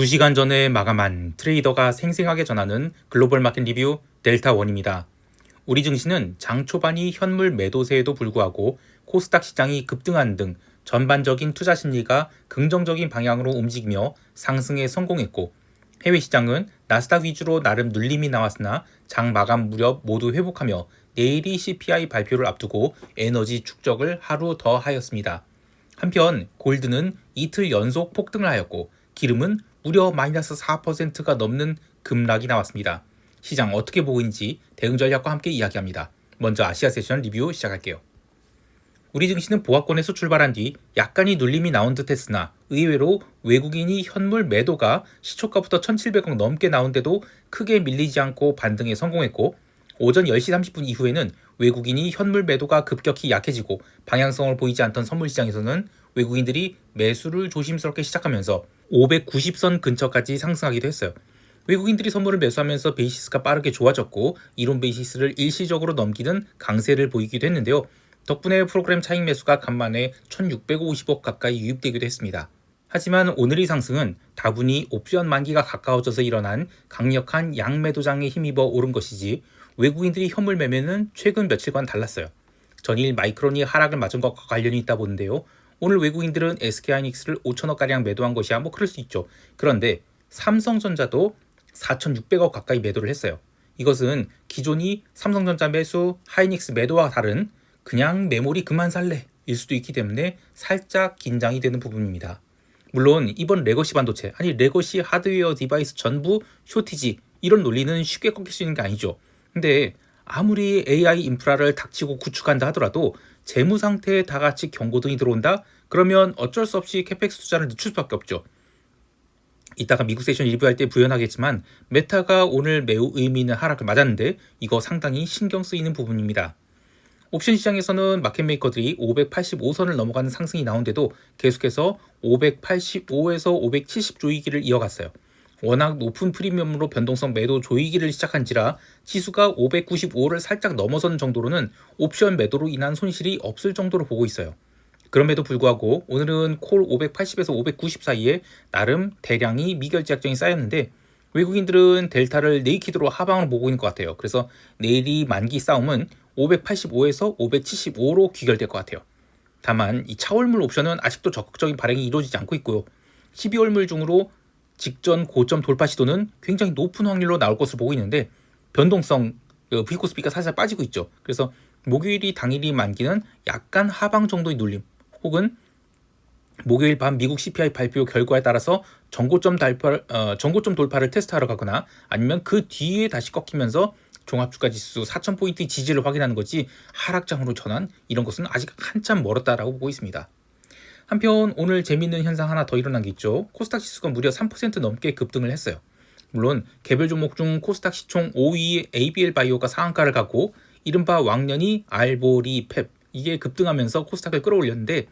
2시간 전에 마감한 트레이더가 생생하게 전하는 글로벌 마켓 리뷰 델타 원입니다. 우리 증시는 장 초반이 현물 매도세에도 불구하고 코스닥 시장이 급등한 등 전반적인 투자 심리가 긍정적인 방향으로 움직이며 상승에 성공했고 해외 시장은 나스닥 위주로 나름 눌림이 나왔으나 장 마감 무렵 모두 회복하며 내일이 CPI 발표를 앞두고 에너지 축적을 하루 더 하였습니다. 한편 골드는 이틀 연속 폭등을 하였고 기름은 무려 마이너스 4%가 넘는 급락이 나왔습니다. 시장 어떻게 보고 있는지 대응 전략과 함께 이야기합니다. 먼저 아시아 세션 리뷰 시작할게요. 우리 증시는 보합권에서 출발한 뒤 약간의 눌림이 나온 듯 했으나 의외로 외국인이 현물 매도가 시초가부터 1,700억 넘게 나온데도 크게 밀리지 않고 반등에 성공했고 오전 10시 30분 이후에는 외국인이 현물 매도가 급격히 약해지고 방향성을 보이지 않던 선물 시장에서는 외국인들이 매수를 조심스럽게 시작하면서 590선 근처까지 상승하기도 했어요. 외국인들이 선물을 매수하면서 베이시스가 빠르게 좋아졌고 이론 베이시스를 일시적으로 넘기는 강세를 보이기도 했는데요. 덕분에 프로그램 차익 매수가 간만에 1650억 가까이 유입되기도 했습니다. 하지만 오늘의 상승은 다분히 옵션 만기가 가까워져서 일어난 강력한 양매도장에 힘입어 오른 것이지 외국인들이 현물 매매는 최근 며칠간 달랐어요. 전일 마이크론이 하락을 맞은 것과 관련이 있다 보는데요. 오늘 외국인들은 SK하이닉스를 5천억가량 매도한 것이야 뭐 그럴 수 있죠. 그런데 삼성전자도 4,600억 가까이 매도를 했어요. 이것은 기존이 삼성전자 매수, 하이닉스 매도와 다른 그냥 메모리 그만 살래 일 수도 있기 때문에 살짝 긴장이 되는 부분입니다. 물론 이번 레거시 반도체 아니 레거시 하드웨어 디바이스 전부 쇼티지 이런 논리는 쉽게 꺾일 수 있는 게 아니죠. 근데 아무리 AI 인프라를 닥치고 구축한다 하더라도 재무 상태에 다 같이 경고등이 들어온다? 그러면 어쩔 수 없이 캐펙스 투자를 늦출 수밖에 없죠. 이따가 미국 세션 리뷰할 때 부연하겠지만 메타가 오늘 매우 의미 있는 하락을 맞았는데 이거 상당히 신경 쓰이는 부분입니다. 옵션 시장에서는 마켓메이커들이 585선을 넘어가는 상승이 나온데도 계속해서 585에서 570 조이기를 이어갔어요. 워낙 높은 프리미엄으로 변동성 매도 조이기를 시작한지라 지수가 595를 살짝 넘어선 정도로는 옵션 매도로 인한 손실이 없을 정도로 보고 있어요. 그럼에도 불구하고 오늘은 콜 580에서 590 사이에 나름 대량이 미결제 약정이 쌓였는데 외국인들은 델타를 네이키드로 하방으로 보고 있는 것 같아요. 그래서 내일이 만기 싸움은 585에서 575로 귀결될 것 같아요. 다만 이 차월물 옵션은 아직도 적극적인 발행이 이루어지지 않고 있고요. 12월물 중으로 직전 고점 돌파 시도는 굉장히 높은 확률로 나올 것으로 보고 있는데 변동성 브이코스피가 살살 빠지고 있죠. 그래서 목요일이 당일이 만기는 약간 하방 정도의 눌림 혹은 목요일 밤 미국 CPI 발표 결과에 따라서 전고점 달파, 어, 전고점 돌파를 테스트하러 가거나 아니면 그 뒤에 다시 꺾이면서 종합주가 지수 4,000포인트 지지를 확인하는 거지 하락장으로 전환 이런 것은 아직 한참 멀었다라고 보고 있습니다. 한편 오늘 재미있는 현상 하나 더 일어난 게 있죠. 코스닥 지수가 무려 3% 넘게 급등을 했어요. 물론 개별 종목 중 코스닥 시총 5위 ABL 바이오가 상한가를 가고 이른바 왕년이 알보리 펩 이게 급등하면서 코스닥을 끌어올렸는데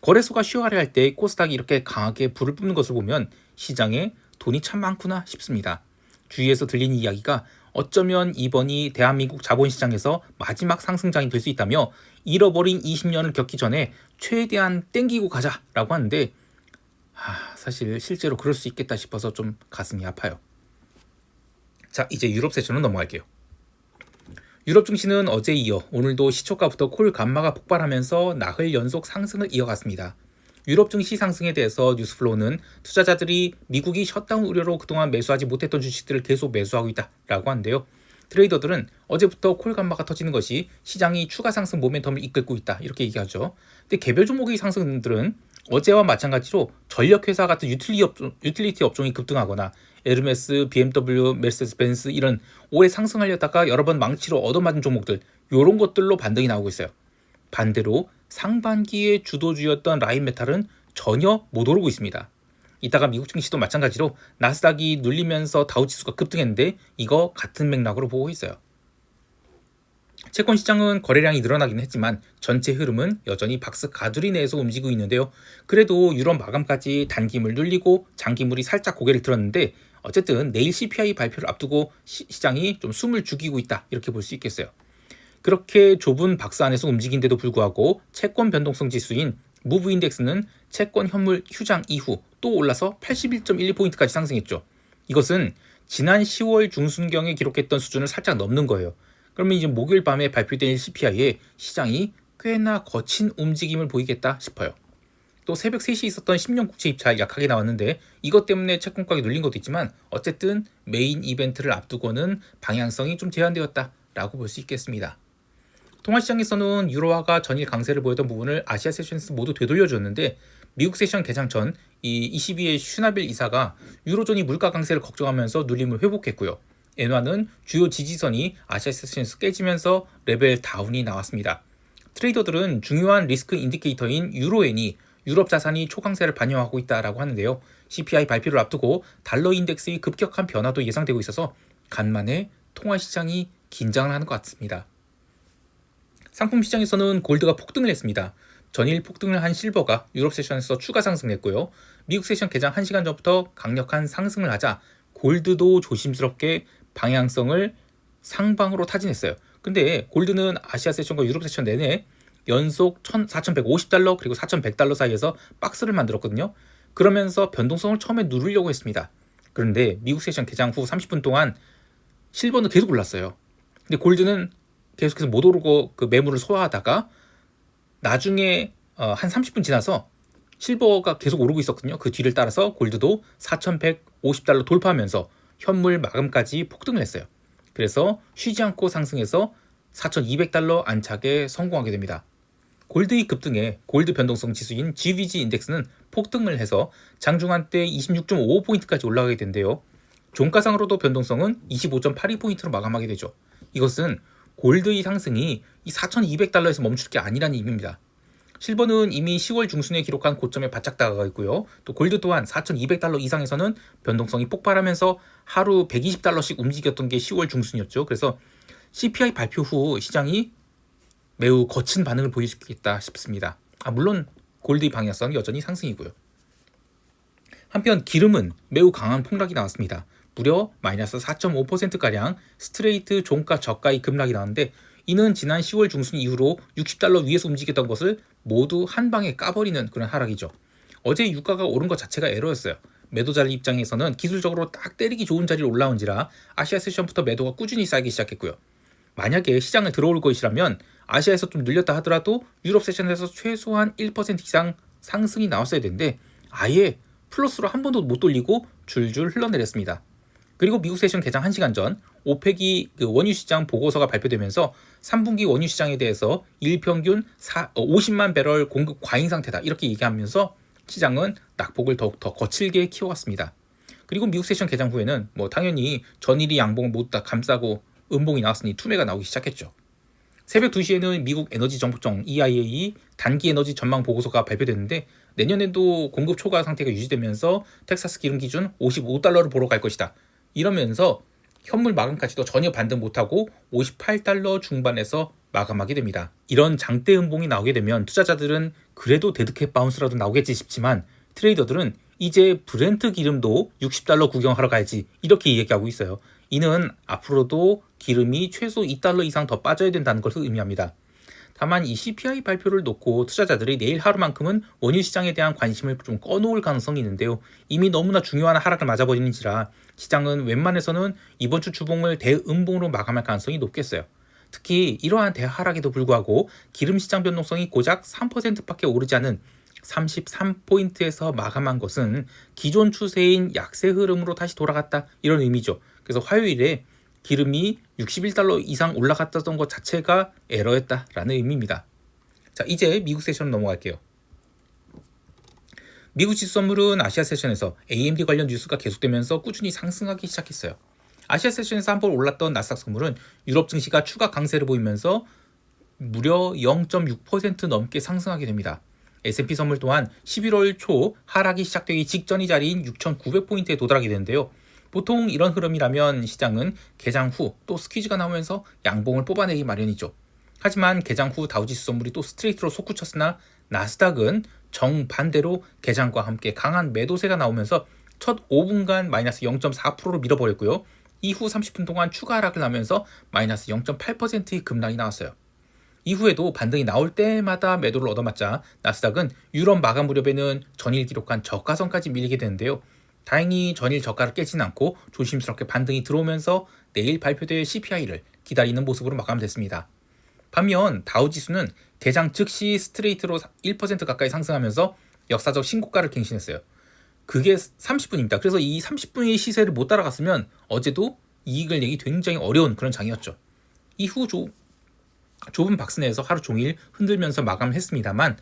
거래소가 쉬어가려 할 때 코스닥이 이렇게 강하게 불을 뿜는 것을 보면 시장에 돈이 참 많구나 싶습니다. 주위에서 들리는 이야기가 어쩌면 이번이 대한민국 자본시장에서 마지막 상승장이 될 수 있다며 잃어버린 20년을 겪기 전에 최대한 땡기고 가자라고 하는데 하, 사실 실제로 그럴 수 있겠다 싶어서 좀 가슴이 아파요. 자 이제 유럽 세션으로 넘어갈게요. 유럽 증시는 어제 이어 오늘도 시초가부터 콜 감마가 폭발하면서 나흘 연속 상승을 이어갔습니다. 유럽 증시 상승에 대해서 뉴스플로우는 투자자들이 미국이 셧다운 우려로 그동안 매수하지 못했던 주식들을 계속 매수하고 있다라고 하는데요. 트레이더들은 어제부터 콜 감마가 터지는 것이 시장이 추가 상승 모멘텀을 이끌고 있다 이렇게 얘기하죠. 근데 개별 종목의 상승들은 어제와 마찬가지로 전력회사 같은 유틸리티, 업종, 유틸리티 업종이 급등하거나 에르메스, BMW, 메르세스 벤스 이런 올해 상승하려다가 여러 번 망치로 얻어맞은 종목들 이런 것들로 반등이 나오고 있어요. 반대로 상반기에 주도주였던 라인메탈은 전혀 못 오르고 있습니다. 이따가 미국 증시도 마찬가지로 나스닥이 눌리면서 다우지수가 급등했는데 이거 같은 맥락으로 보고 있어요. 채권 시장은 거래량이 늘어나긴 했지만 전체 흐름은 여전히 박스 가두리 내에서 움직이고 있는데요. 그래도 유럽 마감까지 단기물 눌리고 장기물이 살짝 고개를 들었는데 어쨌든 내일 CPI 발표를 앞두고 시, 장이 좀 숨을 죽이고 있다 이렇게 볼 수 있겠어요. 그렇게 좁은 박스 안에서 움직인데도 불구하고 채권 변동성 지수인 무브 인덱스는 채권 현물 휴장 이후 또 올라서 81.12포인트까지 상승했죠. 이것은 지난 10월 중순경에 기록했던 수준을 살짝 넘는 거예요. 그러면 이제 목요일 밤에 발표된 CPI에 시장이 꽤나 거친 움직임을 보이겠다 싶어요. 또 새벽 3시에 있었던 10년 국채 입찰 약하게 나왔는데 이것 때문에 채권 가격이 눌린 것도 있지만 어쨌든 메인 이벤트를 앞두고는 방향성이 좀 제한되었다라고 볼 수 있겠습니다. 통화시장에서는 유로화가 전일 강세를 보였던 부분을 아시아 세션에서 모두 되돌려줬는데 미국 세션 개장 전 이 22의 슈나빌 이사가 유로존이 물가 강세를 걱정하면서 눌림을 회복했고요. 엔화는 주요 지지선이 아시아 세션에서 깨지면서 레벨 다운이 나왔습니다. 트레이더들은 중요한 리스크 인디케이터인 유로엔이 유럽 자산이 초강세를 반영하고 있다라고 하는데요. CPI 발표를 앞두고 달러 인덱스의 급격한 변화도 예상되고 있어서 간만에 통화 시장이 긴장을 하는 것 같습니다. 상품 시장에서는 골드가 폭등을 했습니다. 전일 폭등을 한 실버가 유럽 세션에서 추가 상승했고요. 미국 세션 개장 1시간 전부터 강력한 상승을 하자 골드도 조심스럽게 방향성을 상방으로 타진했어요. 근데 골드는 아시아 세션과 유럽 세션 내내 연속 4,150달러 그리고 4,100달러 사이에서 박스를 만들었거든요. 그러면서 변동성을 처음에 누르려고 했습니다. 그런데 미국 세션 개장 후 30분 동안 실버는 계속 올랐어요. 근데 골드는 계속해서 못 오르고 그 매물을 소화하다가 나중에 어, 한 30분 지나서 실버가 계속 오르고 있었거든요. 그 뒤를 따라서 골드도 4,150달러 돌파하면서 현물 마감까지 폭등을 했어요. 그래서 쉬지 않고 상승해서 4,200달러 안착에 성공하게 됩니다. 골드의 급등에 골드 변동성 지수인 GVG 인덱스는 폭등을 해서 장중한 때 26.55포인트까지 올라가게 된대요. 종가상으로도 변동성은 25.82포인트로 마감하게 되죠. 이것은 골드의 상승이 이 4,200달러에서 멈출 게 아니라는 의미입니다. 실버는 이미 10월 중순에 기록한 고점에 바짝 다가가 있고요. 또 골드 또한 4,200달러 이상에서는 변동성이 폭발하면서 하루 120달러씩 움직였던 게 10월 중순이었죠. 그래서 CPI 발표 후 시장이 매우 거친 반응을 보일 수 있겠다 싶습니다. 아, 물론 골드의 방향성 여전히 상승이고요. 한편 기름은 매우 강한 폭락이 나왔습니다. 무려 마이너스 4.5%가량 스트레이트 종가 저가의 급락이 나왔는데 이는 지난 10월 중순 이후로 60달러 위에서 움직였던 것을 모두 한 방에 까버리는 그런 하락이죠. 어제 유가가 오른 것 자체가 에러였어요. 매도자들 입장에서는 기술적으로 딱 때리기 좋은 자리로 올라온지라 아시아 세션부터 매도가 꾸준히 쌓이기 시작했고요. 만약에 시장을 들어올 것이라면 아시아에서 좀 늘렸다 하더라도 유럽 세션에서 최소한 1% 이상 상승이 나왔어야 되는데 아예 플러스로 한 번도 못 돌리고 줄줄 흘러내렸습니다. 그리고 미국 세션 개장 1시간 전 오펙이 그 원유 시장 보고서가 발표되면서 3분기 원유 시장에 대해서 일평균 4, 50만 어, 배럴 공급 과잉 상태다 이렇게 얘기하면서 시장은 낙폭을 더욱 더 거칠게 키워갔습니다. 그리고 미국 세션 개장 후에는 뭐 당연히 전일이 양봉을 모두 다 감싸고 음봉이 나왔으니 투매가 나오기 시작했죠. 새벽 2시에는 미국 에너지 정보청 EIA 단기 에너지 전망 보고서가 발표됐는데 내년에도 공급 초과 상태가 유지되면서 텍사스 기름 기준 55달러를 보러 갈 것이다. 이러면서 현물 마감까지도 전혀 반등 못하고 58달러 중반에서 마감하게 됩니다. 이런 장대 음봉이 나오게 되면 투자자들은 그래도 데드캣 바운스라도 나오겠지 싶지만 트레이더들은 이제 브렌트 기름도 60달러 구경하러 가야지 이렇게 얘기하고 있어요. 이는 앞으로도 기름이 최소 2달러 이상 더 빠져야 된다는 것을 의미합니다. 다만 이 CPI 발표를 놓고 투자자들이 내일 하루만큼은 원유 시장에 대한 관심을 좀 꺼놓을 가능성이 있는데요. 이미 너무나 중요한 하락을 맞아버리는지라 시장은 웬만해서는 이번 주 주봉을 대음봉으로 마감할 가능성이 높겠어요. 특히 이러한 대하락에도 불구하고 기름 시장 변동성이 고작 3%밖에 오르지 않은 33포인트에서 마감한 것은 기존 추세인 약세 흐름으로 다시 돌아갔다 이런 의미죠. 그래서 화요일에 기름이 61달러 이상 올라갔던 것 자체가 에러였다라는 의미입니다. 자, 이제 미국 세션 넘어갈게요. 미국 지수 선물은 아시아 세션에서 AMD 관련 뉴스가 계속되면서 꾸준히 상승하기 시작했어요. 아시아 세션에서 한 번 올랐던 나스닥 선물은 유럽 증시가 추가 강세를 보이면서 무려 0.6% 넘게 상승하게 됩니다. S&P 선물 또한 11월 초 하락이 시작되기 직전이 자리인 6,900포인트에 도달하게 되는데요. 보통 이런 흐름이라면 시장은 개장 후 또 스퀴즈가 나오면서 양봉을 뽑아내기 마련이죠. 하지만 개장 후 다우지수 선물이 또 스트레이트로 솟구쳤으나 나스닥은 정반대로 개장과 함께 강한 매도세가 나오면서 첫 5분간 마이너스 0.4%로 밀어버렸고요. 이후 30분 동안 추가 하락을 하면서 마이너스 0.8%의 급락이 나왔어요. 이후에도 반등이 나올 때마다 매도를 얻어맞자 나스닥은 유럽 마감 무렵에는 전일 기록한 저가선까지 밀리게 되는데요. 다행히 전일 저가를 깨진 않고 조심스럽게 반등이 들어오면서 내일 발표될 CPI를 기다리는 모습으로 마감됐습니다. 반면 다우 지수는 개장 즉시 스트레이트로 1% 가까이 상승하면서 역사적 신고가를 갱신했어요. 그게 30분입니다. 그래서 이 30분의 시세를 못 따라갔으면 어제도 이익을 내기 굉장히 어려운 그런 장이었죠. 이후 조, 좁은 박스 내에서 하루 종일 흔들면서 마감했습니다만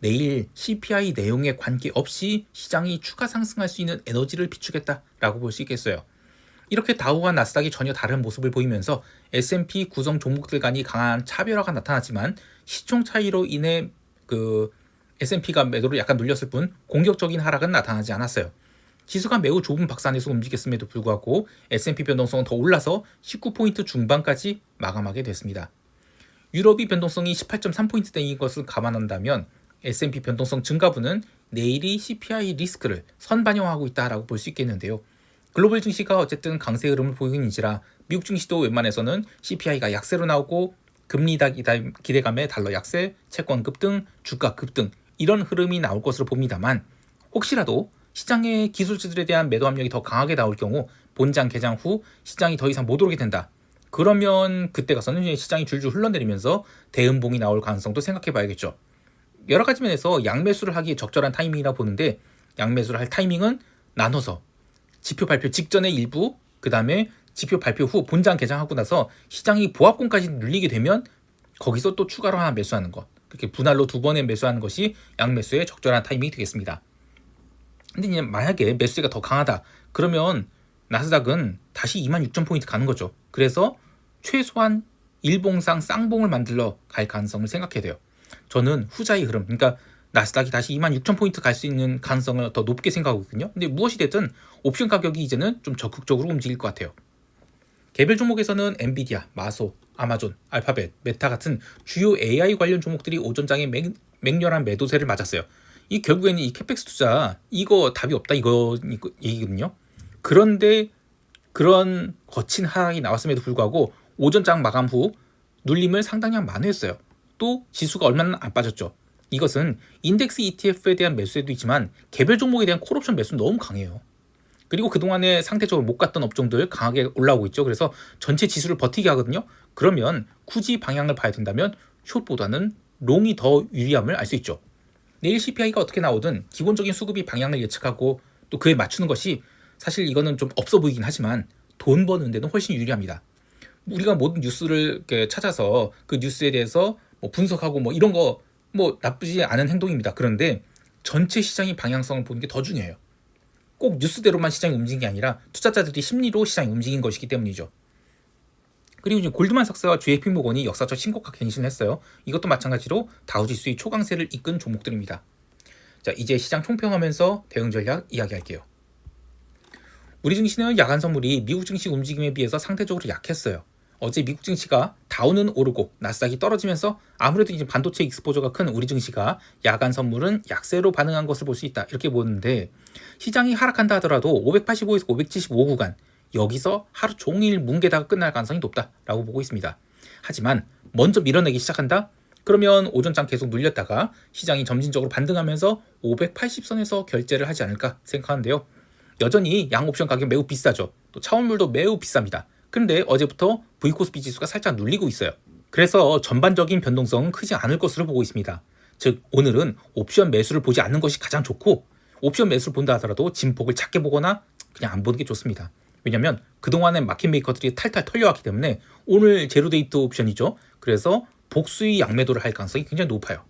내일 CPI 내용에 관계없이 시장이 추가 상승할 수 있는 에너지를 비추겠다라고 볼 수 있겠어요. 이렇게 다우와 나스닥이 전혀 다른 모습을 보이면서 S&P 구성 종목들 간이 강한 차별화가 나타났지만 시총 차이로 인해 그 S&P가 매도를 약간 눌렸을 뿐 공격적인 하락은 나타나지 않았어요. 지수가 매우 좁은 박스 안에서 움직였음에도 불구하고 S&P 변동성은 더 올라서 19포인트 중반까지 마감하게 됐습니다. 유럽이 변동성이 18.3포인트대인 것을 감안한다면 S&P 변동성 증가분은 내일이 CPI 리스크를 선반영하고 있다라고 볼 수 있겠는데요. 글로벌 증시가 어쨌든 강세 흐름을 보이는지라 미국 증시도 웬만해서는 CPI가 약세로 나오고 금리 다 기대감에 달러 약세, 채권 급등, 주가 급등 이런 흐름이 나올 것으로 봅니다만 혹시라도 시장의 기술주들에 대한 매도 압력이 더 강하게 나올 경우 본장 개장 후 시장이 더 이상 못 오르게 된다. 그러면 그때 가서는 시장이 줄줄 흘러내리면서 대음봉이 나올 가능성도 생각해 봐야겠죠. 여러 가지 면에서 양매수를 하기에 적절한 타이밍이라 보는데 양매수를 할 타이밍은 나눠서 지표 발표 직전에 일부, 그 다음에 지표 발표 후 본장 개장하고 나서 시장이 보합권까지 눌리게 되면 거기서 또 추가로 하나 매수하는 것. 그렇게 분할로 두 번에 매수하는 것이 양매수의 적절한 타이밍이 되겠습니다. 근데 이제 만약에 매수세가 더 강하다. 그러면 나스닥은 다시 26,000포인트 가는 거죠. 그래서 최소한 일봉상 쌍봉을 만들러 갈 가능성을 생각해야 돼요. 저는 후자의 흐름, 그러니까 나스닥이 다시 26,000포인트 갈 수 있는 가능성을 더 높게 생각하거든요. 근데 무엇이 됐든 옵션 가격이 이제는 좀 적극적으로 움직일 것 같아요. 개별 종목에서는 엔비디아, 마소, 아마존, 알파벳, 메타 같은 주요 AI 관련 종목들이 오전장에 맹, 맹렬한 매도세를 맞았어요. 이 결국에는 이 캐펙스 투자 이거 답이 없다 이거 얘기거든요. 그런데 그런 거친 하락이 나왔음에도 불구하고 오전장 마감 후 눌림을 상당히 만회했어요. 또 지수가 얼마나 안 빠졌죠. 이것은 인덱스 ETF에 대한 매수에도 있지만 개별 종목에 대한 콜옵션 매수 너무 강해요. 그리고 그동안에 상대적으로 못 갔던 업종들 강하게 올라오고 있죠. 그래서 전체 지수를 버티게 하거든요. 그러면 굳이 방향을 봐야 된다면 숏보다는 롱이 더 유리함을 알 수 있죠. 내일 CPI가 어떻게 나오든 기본적인 수급이 방향을 예측하고 또 그에 맞추는 것이 사실 이거는 좀 없어 보이긴 하지만 돈 버는 데는 훨씬 유리합니다. 우리가 모든 뉴스를 찾아서 그 뉴스에 대해서 뭐 분석하고 뭐 이런 거 뭐 나쁘지 않은 행동입니다. 그런데 전체 시장의 방향성을 보는 게 더 중요해요. 꼭 뉴스대로만 시장이 움직인 게 아니라 투자자들이 심리로 시장이 움직인 것이기 때문이죠. 그리고 지금 골드만삭스와 JP 모건이 역사적 신고가 갱신을 했어요. 이것도 마찬가지로 다우지수의 초강세를 이끈 종목들입니다. 자, 이제 시장 총평하면서 대응 전략 이야기할게요. 우리 증시는 야간 선물이 미국 증시 움직임에 비해서 상대적으로 약했어요. 어제 미국 증시가 다우는 오르고 나스닥이 떨어지면서 아무래도 이제 반도체 익스포저가 큰 우리 증시가 야간 선물은 약세로 반응한 것을 볼 수 있다 이렇게 보는데 시장이 하락한다 하더라도 585에서 575 구간 여기서 하루 종일 뭉개다가 끝날 가능성이 높다라고 보고 있습니다. 하지만 먼저 밀어내기 시작한다? 그러면 오전장 계속 눌렸다가 시장이 점진적으로 반등하면서 580선에서 결제를 하지 않을까 생각하는데요. 여전히 양옵션 가격 매우 비싸죠. 또 차원물도 매우 비쌉니다. 그런데 어제부터 V코스피 지수가 살짝 눌리고 있어요. 그래서 전반적인 변동성은 크지 않을 것으로 보고 있습니다. 즉 오늘은 옵션 매수를 보지 않는 것이 가장 좋고 옵션 매수를 본다 하더라도 진폭을 작게 보거나 그냥 안 보는 게 좋습니다. 왜냐하면 그동안에 마켓 메이커들이 탈탈 털려왔기 때문에 오늘 제로데이트 옵션이죠. 그래서 복수의 양매도를 할 가능성이 굉장히 높아요.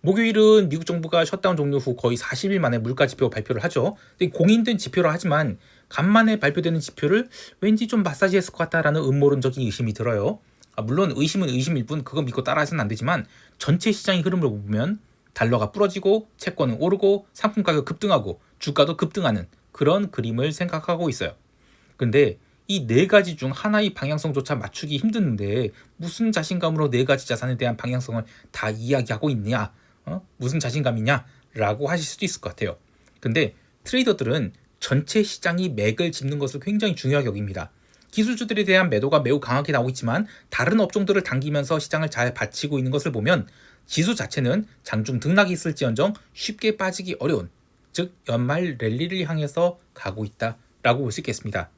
목요일은 미국 정부가 셧다운 종료 후 거의 40일 만에 물가 지표 발표를 하죠. 공인된 지표라 하지만 간만에 발표되는 지표를 왠지 좀 마사지했을 것 같다라는 음모론적인 의심이 들어요. 아, 물론 의심은 의심일 뿐 그거 믿고 따라하지는 안 되지만 전체 시장의 흐름을 보면 달러가 부러지고 채권은 오르고 상품 가격 급등하고 주가도 급등하는 그런 그림을 생각하고 있어요. 근데 이 네 가지 중 하나의 방향성조차 맞추기 힘드는데 무슨 자신감으로 네 가지 자산에 대한 방향성을 다 이야기하고 있냐? 어? 무슨 자신감이냐? 라고 하실 수도 있을 것 같아요. 근데 트레이더들은 전체 시장이 맥을 짚는 것을 굉장히 중요하게 여깁니다. 기술주들에 대한 매도가 매우 강하게 나오고 있지만 다른 업종들을 당기면서 시장을 잘 받치고 있는 것을 보면 지수 자체는 장중 등락이 있을지언정 쉽게 빠지기 어려운 즉 연말 랠리를 향해서 가고 있다라고 볼 수 있겠습니다.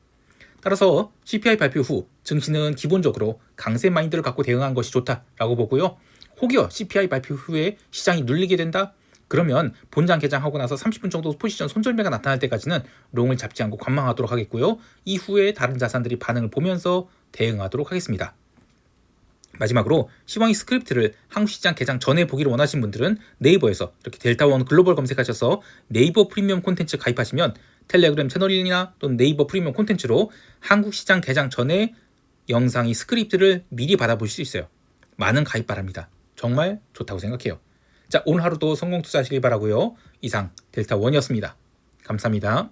따라서 CPI 발표 후 증시는 기본적으로 강세 마인드를 갖고 대응한 것이 좋다라고 보고요. 혹여 CPI 발표 후에 시장이 눌리게 된다? 그러면 본장 개장하고 나서 30분 정도 포지션 손절매가 나타날 때까지는 롱을 잡지 않고 관망하도록 하겠고요. 이후에 다른 자산들이 반응을 보면서 대응하도록 하겠습니다. 마지막으로 시황이 스크립트를 한국 시장 개장 전에 보기를 원하신 분들은 네이버에서 이렇게 델타원 글로벌 검색하셔서 네이버 프리미엄 콘텐츠 가입하시면 텔레그램 채널이나 또는 네이버 프리미엄 콘텐츠로 한국 시장 개장 전에 영상이 스크립트를 미리 받아보실 수 있어요. 많은 가입 바랍니다. 정말 좋다고 생각해요. 자, 오늘 하루도 성공 투자하시길 바라고요. 이상 델타 원이었습니다. 감사합니다.